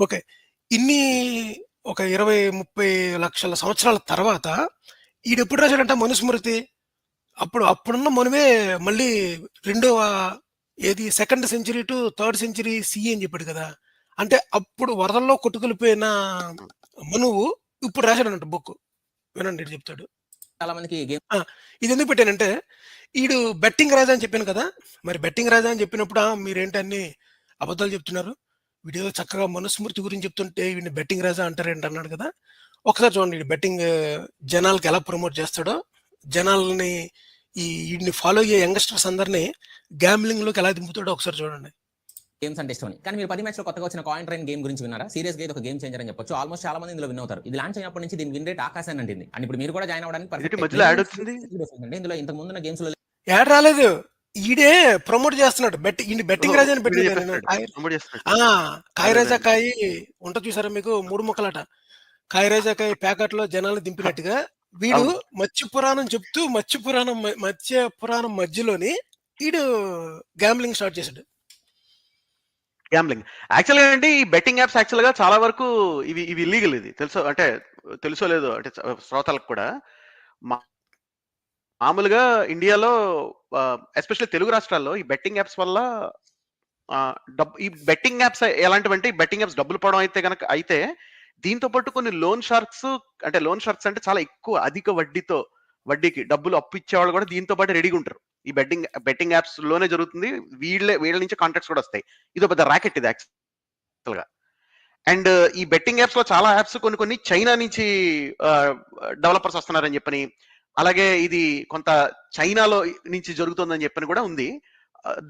Okay. ఇన్ని ఒక 20, 30 లక్షల సంవత్సరాల తర్వాత ఈడెప్పుడు రాసాడంట మనుస్మృతి? అప్పుడు అప్పుడున్న మనువే మళ్ళీ రెండవ ఏది second century to third century CE అని చెప్పాడు కదా! అంటే అప్పుడు వరదల్లో కొట్టుకెళ్ళిపోయిన మనువు ఇప్పుడు రాసాడంట బుక్కు. వినండి చెప్తాడు. చాలా మందికి ఆ! ఇదెందుకు పెట్టానంటే, ఈడు బెట్టింగ్ రాజా అని చెప్పాను కదా! మరి బెట్టింగ్ రాజా అని చెప్పినప్పుడు ఆ! మీరేంటి అన్ని అబద్ధాలు చెప్తున్నారు. వీడేదో చక్కగా మనుస్మృతి గురించి చెప్తుంటే వీడిని బెట్టింగ్ రాజా అంటారేంటి అన్నాడు కదా! ఒకసారి చూడండి బెట్టింగ్ జనాలకి ఎలా ప్రమోట్ చేస్తాడో, జనాల్ని ఈ ఈడిని ఫాలో అయ్యే యంగస్టర్స్ అందరిని గ్యాంబ్లింగ్‌లోకి ఎలా దింపుతాడో ఒకసారి చూడండి. గేమ్స్ అంటే ఇష్టమని. కానీ మీరు 10 మ్యాచ్‌లో కొత్తగా వచ్చిన కాయిన్ ట్రైన్ గేమ్ గురించి విన్నారా? సీరియస్‌గా ఇది ఒక గేమ్ చేంజర్ అని చెప్పొచ్చు. ఆల్మోస్ట్ చాలా మంది ఇందులో విన్ అవుతారు. ఇది లాంచ్ అయినప్పటి నుంచి దీని విన్ రేట్ ఆకాశాన్ని అంటింది. అండ్ ఇప్పుడు మీరు కూడా జాయిన్ అవ్వడానికి ఏంటి పర్ఫెక్ట్. మధ్యలో యాడ్ వచ్చింది? ఇందులో ఇంతకు ముందున్న గేమ్స్‌లో యాడ్ రాలేదు. ఈడే ప్రమోట్ చేస్తున్నాడు. Bet ఈడిని betting! రాజా అని వీడే నేను. చెప్పేస్తున్నాడు. కాయ్ ఉంటది చూసారా మీకు 3 ముక్కలట. కాయ రాజా కాయ ప్యాకెట్‌లో జనాల్ని దింపినట్టుగా వీడు. మత్స్య పురాణం చెప్తూ మత్స్య పురాణం మత్స్య పురాణం మధ్యలోని ఈడు గ్యాంబ్లింగ్ స్టార్ట్ చేసాడు. గ్యాంబ్లింగ్. యాక్చువల్‌గా ఏంటి ఈ బెట్టింగ్ యాప్స్ యాక్చువల్‌గా చాలా వరకు ఇవి ఇవి ఇల్లీగల్ ఇది. తెలుసో అంటే తెలుసో లేదో అంటే శ్రోతలకు కూడా. మామూలుగా ఇండియాలో ఎస్పెషల్లీ తెలుగు రాష్ట్రాల్లో ఈ బెట్టింగ్ యాప్స్ వల్ల డబ్బు ఈ బెట్టింగ్ యాప్స్ ఎలాంటివంటే ఈ బెట్టింగ్ యాప్స్ డబ్బులు పడడం అయితే గనక అయితే దీంతో పాటు కొన్ని లోన్ షార్క్స్ అంటే లోన్ షార్క్స్ అంటే చాలా ఎక్కువ అధిక వడ్డీతో వడ్డీకి డబ్బులు అప్పు ఇచ్చేవాళ్ళు కూడా దీంతో పాటు రెడీగా ఉంటారు. ఈ బెట్టింగ్ బెట్టింగ్ యాప్స్లోనే జరుగుతుంది. వీళ్ళే వీళ్ళ నుంచి కాంట్రాక్ట్స్ కూడా వస్తాయి. ఇది పెద్ద రాకెట్ ఇది యాక్చువల్‌గా. అండ్ ఈ బెట్టింగ్ యాప్స్లో చాలా యాప్స్ కొన్ని కొన్ని చైనా నుంచి డెవలపర్స్ వస్తున్నారని చెప్పని, అలాగే ఇది కొంత చైనాలో నుంచి జరుగుతుందని చెప్పని కూడా ఉంది.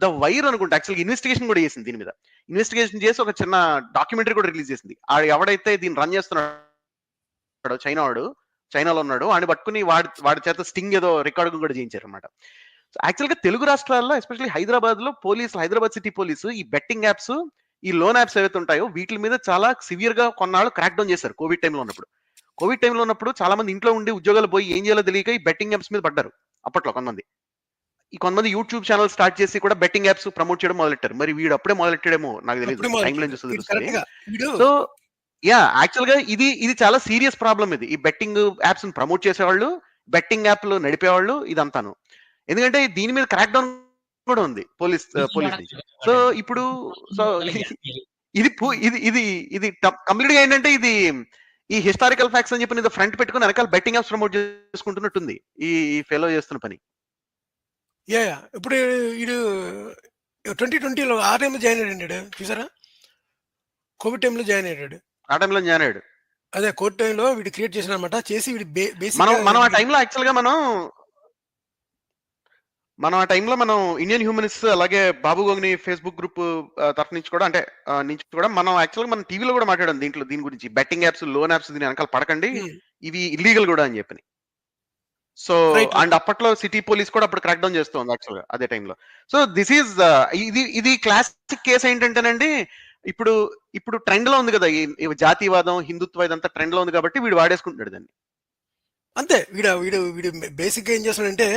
ద వైర్ అనుకుంటా యాక్చువల్‌గా ఇన్వెస్టిగేషన్ కూడా చేసింది దీని మీద. ఇన్వెస్టిగేషన్ చేసి ఒక చిన్న డాక్యుమెంటరీ కూడా రిలీజ్ చేసింది. ఆడ ఎవడైతే దీన్ని రన్ చేస్తున్నాడు చైనా వాడు, చైనాలో ఉన్నాడు. వాడిని పట్టుకొని వాడి వాడి చేత స్టింగ్ ఏదో రికార్డు కూడా చేయించారన్నమాట. సో, యాక్చువల్‌గా తెలుగు రాష్ట్రాల్లో ఎస్పెషల్లీ హైదరాబాద్లో పోలీసులు హైదరాబాద్ సిటీ పోలీసు ఈ బెట్టింగ్ యాప్స్, ఈ లోన్ యాప్స్ ఏవైతే ఉంటాయో వీటి మీద చాలా సివియర్గా కొన్నాళ్ళు క్రాక్ డౌన్ చేశారు కోవిడ్ టైంలో ఉన్నప్పుడు. కోవిడ్ టైమ్‌లో ఉన్నప్పుడు చాలా మంది ఇంట్లో ఉండి ఉద్యోగాలు పోయి ఏం చేయాలో తెలియక ఈ బెట్టింగ్ యాప్స్ మీద పడ్డారు. అప్పట్లో కొంతమంది. ఈ కొంతమంది యూట్యూబ్ ఛానెల్ స్టార్ట్ చేసి కూడా బెట్టింగ్ యాప్స్ ప్రమోట్ చేయడం మొదలెట్టారు. మరి వీడు అప్పుడే మొదలెట్టాడేమో నాకు లైన్. చూస్తే ఇది తెలుస్తది. So yeah! యాక్చువల్‌గా ఇది ఇది చాలా సీరియస్ ప్రాబ్లమ్ ఇది. ఈ బెట్టింగ్ యాప్స్‌ని ప్రమోట్ చేసేవాళ్ళు, బెట్టింగ్ యాప్‌లు నడిపేవాళ్ళు ఇదంతాను. ఎందుకంటే దీని మీద క్రాక్ డౌన్ కూడా ఉంది. Police police. సో ఇప్పుడు సో ఇది ఇది ఇది ఇది ట కంప్లీట్‌గా ఏంటంటే ఇది ఈ హిస్టారికల్ ఫ్యాక్ట్స్ అని చెప్పి ఫ్రంట్ పెట్టుకొని వెనకాల బెట్టింగ్ యాప్స్ ప్రమోట్ చేసుకుంటున్నట్టుంది. ఈ ఫెలో చేస్తున్న పని. యాహ్! ఇప్పుడు ఈడు 2020లో ఆ టైమ్‌లో జాయిన్ అయ్యాడండి ఈడు. చూసారా? కోవిడ్ టైమ్‌లో జాయిన్ అయ్యాడు. ఆ టైమ్‌లో జాయిన్ అయ్యాడు. అదే కోవిడ్ టైమ్‌లో వీడు క్రియేట్ చేసాడన్నమాట. చేసి వీడు మనం మనం ఆ వీడికి టైమ్‌లో యాక్చువల్‌గా మనం మనం ఆ టైమ్‌లో మనం ఇండియన్ హ్యూమనిస్ట్ అలాగే బాబు గోగిని ఫేస్‌బుక్ గ్రూప్ తరఫు నుంచి కూడా అంటే నుంచి కూడా మనం యాక్చువల్‌గా మనం టీవీలో కూడా మాట్లాడాం దీంట్లో దీని గురించి. బెట్టింగ్ యాప్స్, లోన్ యాప్స్ దీని వెనకాల పడకండి. హ్మ్. ఇవి ఇల్లీగల్ కూడా అని చెప్పని. సో. అండ్ అప్పట్లో సిటీ పోలీస్ కూడా అప్పుడు క్రాక్ డౌన్ చేస్తోంది యాక్చువల్‌గా అదే టైమ్‌లో. సో దిస్ ఈస్ ఇది ఇది క్లాసిక్ కేస్ ఏంటంటేనండి ఇప్పుడు ఇప్పుడు ట్రెండ్‌లో ఉంది కదా! ఈ జాతీయవాదం, హిందుత్వ ఇదంతా ట్రెండ్‌లో ఉంది కాబట్టి వీడు వాడేసుకుంటున్నాడు దాన్ని. అంతే. వీడు వీడు వీడు బేసిక్‌గా ఏం చేస్తున్నాడంటే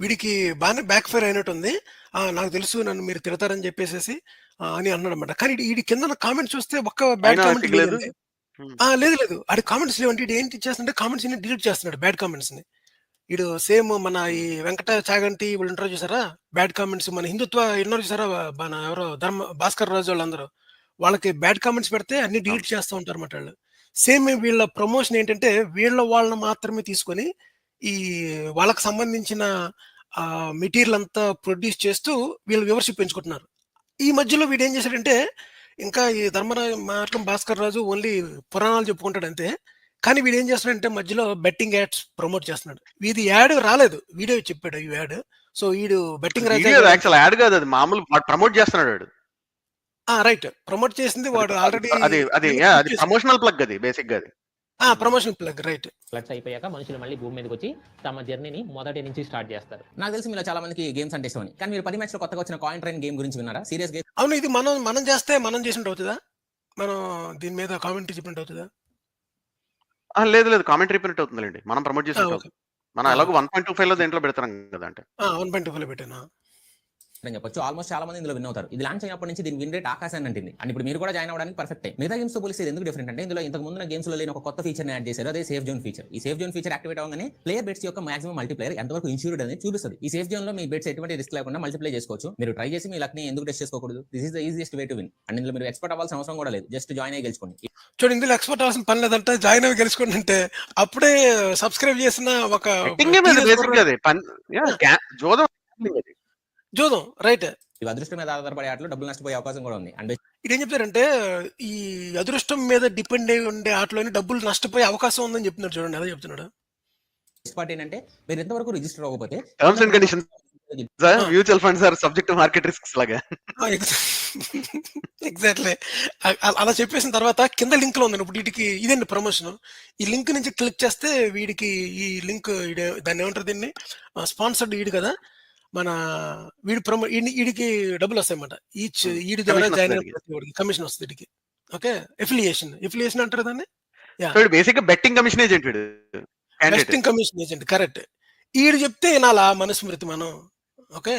వీడికి బానే బ్యాక్ ఫైర్ అయినట్టుంది. ఆ! నాకు తెలుసు నన్ను మీరు తిడతారని చెప్పేసేసి ఆహ్, అని అన్నాడన్నమాట. కానీ ఈడి ఈడి కిందన కామెంట్స్ చూస్తే ఒక్క బ్యాడ్ కామెంట్. ఆ! లేదు లేదు. ఆడి కామెంట్స్. ఈడు ఏంటి చేస్తున్నాడంటే కామెంట్స్ అన్ని డిలీట్ చేస్తున్నాడు బ్యాడ్ కామెంట్స్‌ని. ఈడు సేమ్ మన ఈ వెంకట చాగంటి వీళ్ళు ఉంటారు చూసారా? బ్యాడ్ కామెంట్స్ మన హిందుత్వ ఉన్నారు చూసారా? మన ఎవరో ధర్మ భాస్కర్ రాజు వాళ్ళందరూ. వాళ్ళకి బ్యాడ్ కామెంట్స్ పెడితే అన్ని. డిలీట్ చేస్తూ ఉంటారన్నమాట ఆళ్ళు. సేమ్ వీళ్ళ ప్రమోషన్ ఏంటంటే వీళ్ళ వాళ్ళని మాత్రమే తీసుకొని ఈ వాళ్ళకి సంబంధించిన మెటీరియల్ అంతా ప్రొడ్యూస్ చేస్తూ వీళ్ళు వ్యూవర్‌షిప్ పెంచుకుంటున్నారు. ఈ మధ్యలో వీడేం చేశాడంటే ఇంకా ఈ ధర్మరా మార్గం భాస్కర్ రాజు ఓన్లీ పురాణాలు చెప్పుకుంటాడు అంతే. కానీ వీడేం చేస్తున్నాడంటే మధ్యలో బెట్టింగ్ యాడ్స్ ప్రమోట్ చేస్తున్నాడు. ఇది యాడ్ రాలేదు. వీడియో చెప్పాడు ఈ యాడ్. సో ఈడు బెట్టింగ్ యాడ్ కాదు అది మామూలు వాడు ప్రమోట్ చేస్తున్నాడు వాడు. రైట్. ప్రమోట్ చేసింది అది వాడు అది ఆల్రెడీ అది అది అది. ప్రమోషనల్ ప్లగ్ అది బేసిక్‌గా అది. ఆ! హ్మ్. Promotion plug right. ఫ్లడ్స్ అయిపోయాక మనుషులు మళ్ళీ భూమి మీదకి వచ్చి తమ జర్నీని మొదటి నుంచి స్టార్ట్ చేస్తారు. నాకు తెలిసి మీలో చాలా మందికి గేమ్స్ అంటే ఇష్టమని. కానీ మీరు 10 మ్యాచ్‌లో కొత్తగా వచ్చిన కాయిన్ ట్రైన్ గేమ్ గురించి విన్నారా? సీరియస్‌గా అవును. ఇది మనం మనం చేస్తే మనం చేసినట్టు అవుతదా? మనం దీని మీద కామెంటరీ చెప్పినట్టు అవుతదా? ఆ! లేదు లేదు. కామెంటరీ చెప్పినట్టు అవుతుందిలెండి. మనం ప్రమోట్! చేసినట్టు ఓకే. అవుతుంది. మనం ఆ! ఎలాగో ఓకే. 1.25లో దేంట్లో పెడతాం కదా! అంటే. ఆ! 1.25లో పెట్టానా? అని చెప్పొచ్చు. ఆల్మోస్ట్ చాలా మంది ఇందులో విన్ అవుతారు. ఇది లాంచ్ అయినప్పటి నుంచి దీని విన్ రేట్ ఆకాశాన్ని అంటింది. అండ్ ఇప్పుడు మీరు కూడా జాయిన్ అవ్వడానికి పర్ఫెక్ట్ మిగతా గేమ్స్తో పోలిస్తే ఎందుకు డిఫరెంట్ అంటే ఇందులో ఇంతకు ముందు గేమ్స్లో లేని ఒక కొత్త ఫీచర్ యాడ్ చేశారు. అదే సేఫ్ జోన్ ఫీచర్ ఈ సేఫ్ జోన్ ఫీచర్ యాక్టివేట్ అవగానే ప్లేయర్ బెట్స్ యొక్క మాక్సిమం మల్టీప్లేయర్ ఎంతవరకు ఇన్సూర్డ్ అనేది చూపిస్తుంది. ఈ సేఫ్ జోన్లో మీ బెట్స్ ఎటువంటి రిస్క్ లేకుండా మల్టీప్లే చేసుకోవచ్చు. మీరు ట్రై చేసి మీ లక్ని ఎందుకు టెస్ట్ చేసుకోకూడదు? This is the easiest way to win and ఇందులో మీరు ఎక్స్పర్ట్ అవ్వాల్సిన అవసరం కూడా లేదు. జస్ట్ జాయిన్ అయ్యి గెలుచుకోండి. చూడండి ఇందులో ఎక్స్పర్ట్ అవ్వాల్సిన పని లేదంటే జాయిన్ అవి గెలుచుకోండి అంటే అప్పుడే సబ్స్క్రైబ్ చేసిన ఒక జోదం. జూదం రైట్. ఇవి అదృష్టం మీద ఆధారపడే ఆటలో డబ్బులు నష్టపోయే అవకాశం కూడా ఉంది. అండ్ ఇది ఏం చెప్తారంటే ఈ అదృష్టం మీద డిపెండ్ అయి ఉండే ఆటలోని డబ్బులు నష్టపోయే అవకాశం ఉందని చెప్తున్నారు చూడండి. అదే చెప్తున్నాడు? పార్ట్ ఏంటంటే మీరు ఎంతవరకు రిజిస్టర్ అవ్వకపోతే terms and conditions mutual funds are subject market risks లాగా. ఎగ్జాక్ట్లీ అలా చెప్పేసిన తర్వాత కింద లింక్లో ఉంది ఇప్పుడు వీటికి ఇదండి ప్రమోషన్ ఈ లింక్ నుంచి క్లిక్ చేస్తే వీడికి ఈ లింక్ దాన్ని ఏమంటారు దీన్ని? స్పాన్సర్డ్ వీడు కదా. మన వీడి ప్రమో వీడికి డబ్బులు వస్తాయి అన్నమాట ఈచ్. వీడి ద్వారా జాయిన్ వస్తుంది అయిన కమిషన్ వస్తుంది వీడికి. ఓకే? ఎఫిలియేషన్ ఎఫిలియేషన్ అంటారు దాన్ని? బేసిక్ బెట్టింగ్ కమిషన్ ఏజెంట్ వీడు. బెస్టింగ్ కమిషన్ ఏజెంట్ కరెక్ట్ ఈడు చెప్తే వినాలా? మనుస్మృతి మనం. ఓకే?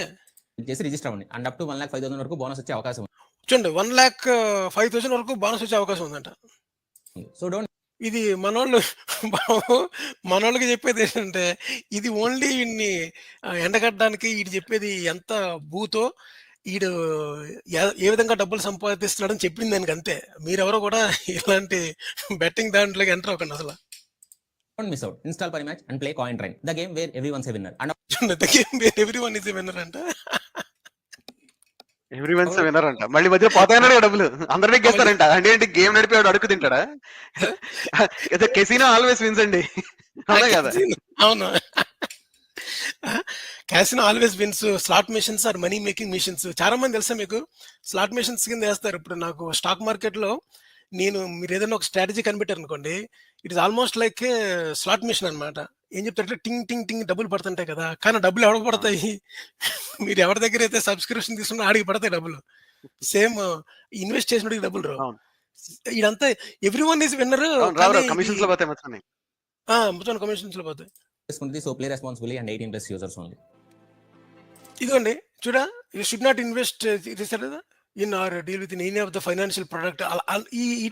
చేసి రిజిస్టర్ అవ్వండి. And up to one lakh five thousand వరకు బోనస్ వచ్చే అవకాశం చూడండి వన్ ల్యాక్ ఫైవ్ థౌసండ్ వరకు బోనస్ వచ్చే అవకాశం ఉందంట. ఉంది సో డోంట్ ఇది మనోళ్ళు బాబు మనోళ్ళకి చెప్పేది ఏంటంటే ఇది ఓన్లీ వీడిని ఎండగట్టడానికి వీడు చెప్పేది ఎంత భూతో వీడు ఏ- విధంగా డబ్బులు సంపాదిస్తున్నాడని చెప్పింది దానికి అంతే. మీరెవరో కూడా ఇలాంటి బెట్టింగ్ దాంట్లోకి ఎంటర్ అవ్వకండి అసలు. Miss out install Parimatch and play coin the game where every once winner and every one is winner అంట. ఎవ్రీ వన్స్ విన్నర్ అంట. మళ్ళీ మధ్యలో పోతాయన్నాడు డబ్బులు. అందరినీ గెస్తారంట అంటే ఏంటి గేమ్ నడిపేవాడు అడుగు తింటాడా? ఏదో కెసినో ఆల్వేస్ విన్స్ అండి. అవునా కదా. అవును. Casino always wins slot machines are money making machines చాలా మంది తెలుసా మీకు? స్లాట్ మిషన్స్ కింద వేస్తారు. ఇప్పుడు నాకు స్టాక్ మార్కెట్లో నేను మీరు ఏదైనా ఒక స్ట్రాటజీ కనిపెట్టారు అనుకోండి it is almost like slot machine అన్నమాట. ఏం చెప్తారంటే టింగ్ టింగ్ టింగ్ డబ్బులు పడుతుంటాయి కదా. కానీ డబ్బులు ఎవరికి పడతాయి? మీరు ఎవరి దగ్గర అయితే సబ్స్క్రిప్షన్ తీసుకున్నా ఆడికి పడతాయి డబ్బులు. సేమ్ ఇన్వెస్ట్ చేసినట్టుగా డబ్బులు. ఇదంతా ఎవ్రీ వన్ ఈస్ విన్నర్ కమిషన్స్లో పోతాయి మొత్తం కమిషన్స్లో పోతాయి. So play responsibility and eighteen plus users only ఇదిగోండి చూడా? యూ షుడ్ నాట్ ఇన్వెస్ట్ కదా in or deal with any of the financial product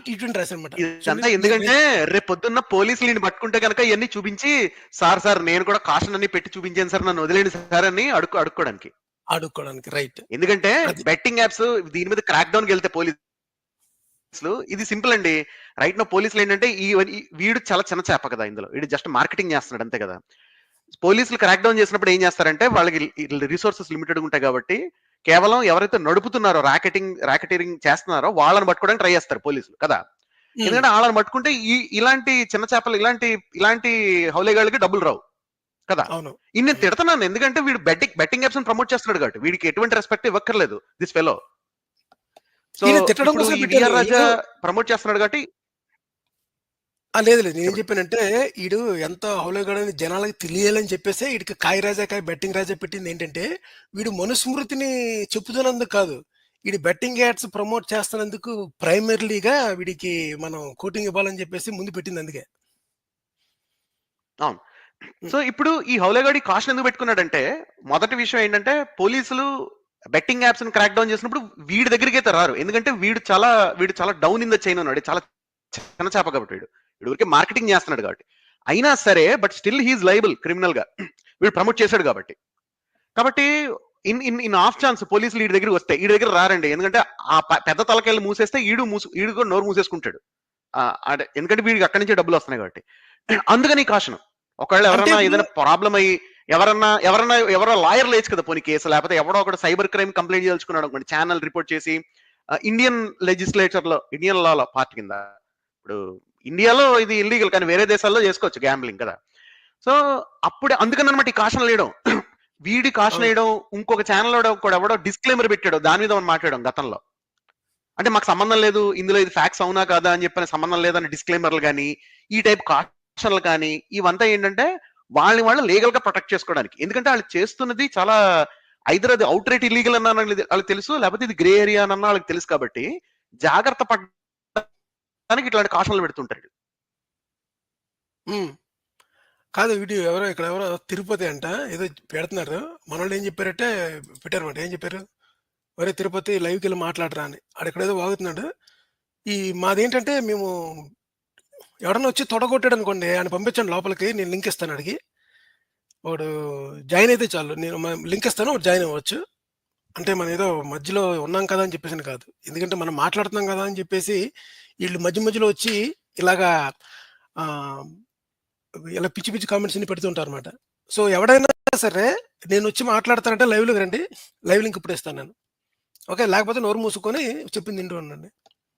ఇటువంటి రాశారనమాట ఇదంతా ఎందుకంటే రేపు పొద్దున్న పోలీసులు పట్టుకుంటే కనుక ఇవన్నీ చూపించి సార్ సార్ నేను కూడా కాషన్ అన్ని పెట్టి చూపించాను సార్ నన్ను వదిలేండి సార్ అని అడుక్కు అడుక్కోవడానికి ఆడుకోవడానికి రైట్ ఎందుకంటే బెట్టింగ్ యాప్స్ దీని మీద క్రాక్ డౌన్ వెళ్తే పోలీసులు ఇది సింపుల్ అండి. రైట్ నో పోలీసులు ఏంటంటే ఈ ఈ- వీడు చాలా చిన్న చేప కదా ఇందులో. వీడు జస్ట్ మార్కెటింగ్ చేస్తున్నాడు అంతే కదా. పోలీసులు క్రాక్ డౌన్ చేసినప్పుడు ఏం చేస్తారంటే వాళ్ళకి రిసోర్సెస్ లిమిటెడ్ ఉంటాయి కాబట్టి కేవలం ఎవరైతే నడుపుతున్నారో ర్యాకెటింగ్ ర్యాకెటీరింగ్ చేస్తున్నారో వాళ్ళని పట్టుకోవడానికి ట్రై చేస్తారు పోలీసులు కదా? ఎందుకంటే వాళ్ళని పట్టుకుంటే ఈ ఇలాంటి చిన్న చేపలు ఇలాంటి ఇలాంటి హౌలేగాళ్ళకి డబ్బులు రావు కదా? నేను తిడతాను ఎందుకంటే వీడు బెట్టింగ్ బెట్టింగ్ యాప్స్ ప్రమోట్ చేస్తున్నాడు కాబట్టి. వీడికి ఎటువంటి respect ఇవ్వక్కర్లేదు this fellow so Raja promote చేస్తున్నాడు కాబట్టి ఆ, లేదు లేదు. నేను చెప్పానంటే ఈడు ఎంత హౌలగడని జనాలకి తెలియాలని చెప్పేసి వీడికి కాయ రాజా కాయ బెట్టింగ్ రాజా పెట్టింది ఏంటంటే వీడు మనుస్మృతిని చెప్పుతున్నందుకు కాదు. వీడి బెట్టింగ్ యాడ్స్ ప్రమోట్ చేస్తున్నందుకు ప్రైమరీలీగా వీడికి మనం కోటింగ్ ఇవ్వాలని చెప్పేసి ముందు పెట్టింది అందుకే. సో ఇప్పుడు ఈ హౌలేగాడి కాస్ట్ ఎందుకు పెట్టుకున్నాడంటే మొదటి విషయం ఏంటంటే పోలీసులు బెట్టింగ్ యాప్స్ని క్రాక్ డౌన్ చేసినప్పుడు వీడి దగ్గరికి అయితే రారు. ఎందుకంటే వీడు చాలా వీడు చాలా డౌన్ ఇన్ ద చైన్ ఉన్నాడు. చాలా చిన్న చేప కాబట్టి వీడు. ఊరికే మార్కెటింగ్ చేస్తున్నాడు కాబట్టి. అయినా సరే బట్ స్టిల్ హీఈస్ లైబుల్ క్రిమినల్గా. వీడు ప్రమోట్ చేశాడు కాబట్టి. కాబట్టి in in in off chance పోలీసులు వీడి దగ్గరికి వస్తే వీడి దగ్గర రారండి. ఎందుకంటే ఆ పెద్ద తలకాయలు మూసేస్తే ఈడు మూసు ఈడు కూడా నోరు మూసేసుకుంటాడు. ఎందుకంటే వీడికి అక్కడి నుంచి డబ్బులు వస్తున్నాయి కాబట్టి. అందుకని కాషన్ ఒకవేళ ఎవరన్నా ఇప్పుడు- ఏదైనా ప్రాబ్లం అయ్యి ఎవరన్నా ఎవరన్నా ఎవరో లాయర్ లేచ్చు కదా పోనీ కేసు లేకపోతే ఎవడో ఒకటి సైబర్ క్రైమ్ కంప్లైంట్ చేయదలుచుకున్నాడు అనుకోండి ఛానల్ రిపోర్ట్ చేసి ఇండియన్ లెజిస్లేచర్లో ఇండియన్ లాలో పార్ట్ కింద ఇప్పుడు ఇండియాలో ఇది ఇల్లీగల్ కానీ వేరే దేశాల్లో చేసుకోవచ్చు గ్యాంబ్లింగ్ కదా. సో అప్పుడే అందుకని అనమాట ఈ కాషన్ వేయడం. వీడి కాషన్. వేయడం ఇంకొక ఛానల్ కూడా ఎవడో డిస్క్లైమర్ పెట్టాడు దాని మీద మనం మాట్లాడడం గతంలో. అంటే మాకు సంబంధం లేదు ఇందులో ఇది ఫ్యాక్స్ అవునా కాదా అని చెప్పిన సంబంధం లేదని డిస్క్లైమర్లు కానీ ఈ టైప్ కాషన్లు కానీ ఇవంతా ఏంటంటే వాళ్ళని వాళ్ళు లీగల్గా ప్రొటెక్ట్ చేసుకోవడానికి. ఎందుకంటే వాళ్ళు చేస్తున్నది చాలా ఐదర్ అది అవుట్ రేట్ ఇల్లీగల్ అన్న వాళ్ళకి తెలుసు లేకపోతే ఇది గ్రే ఏరియా అన్న వాళ్ళకి తెలుసు కాబట్టి జాగ్రత్త తనకి ఇట్లాంటి కాషన్లు పెడుతుంటారు కాదు వీడియో ఎవరో ఇక్కడ ఎవరో తిరుపతి అంట ఏదో పెడుతున్నారు. మనోళ్ళు ఏం చెప్పారంటే పెట్టారన్నమాట. ఏం చెప్పారు? ఒరే తిరుపతి లైవ్కి వెళ్ళి మాట్లాడరా అని. అక్కడేదో ఇక్కడ ఏదో వాగుతున్నాడు. ఈ మాదేంటంటే మేము ఎవడన్నా వచ్చి తొడగొట్టాడు అనుకోండి ఆయన పంపించండి లోపలికి నేను లింక్ ఇస్తాను అడిగి వాడు జాయిన్ అయితే చాలు. నేను లింక్ ఇస్తాను వాడు జాయిన్ అవ్వచ్చు. అంటే మనం ఏదో మధ్యలో ఉన్నాం కదా అని చెప్పేసి కాదు. ఎందుకంటే మనం మాట్లాడుతున్నాం కదా అని చెప్పేసి వీళ్ళు మధ్య మధ్యలో వచ్చి ఇలాగా ఇలా పిచ్చి పిచ్చి కామెంట్స్ అన్ని పెడుతుంటారు అనమాట సో ఎవడైనా సరే నేను వచ్చి మాట్లాడతానంటే లైవ్లోకి రండి. లైవ్ లింక్ ఇప్పుడు ఇస్తాను నేను. ఓకే? లేకపోతే నోరు మూసుకొని చెప్పింది తింటూ ఉండండి.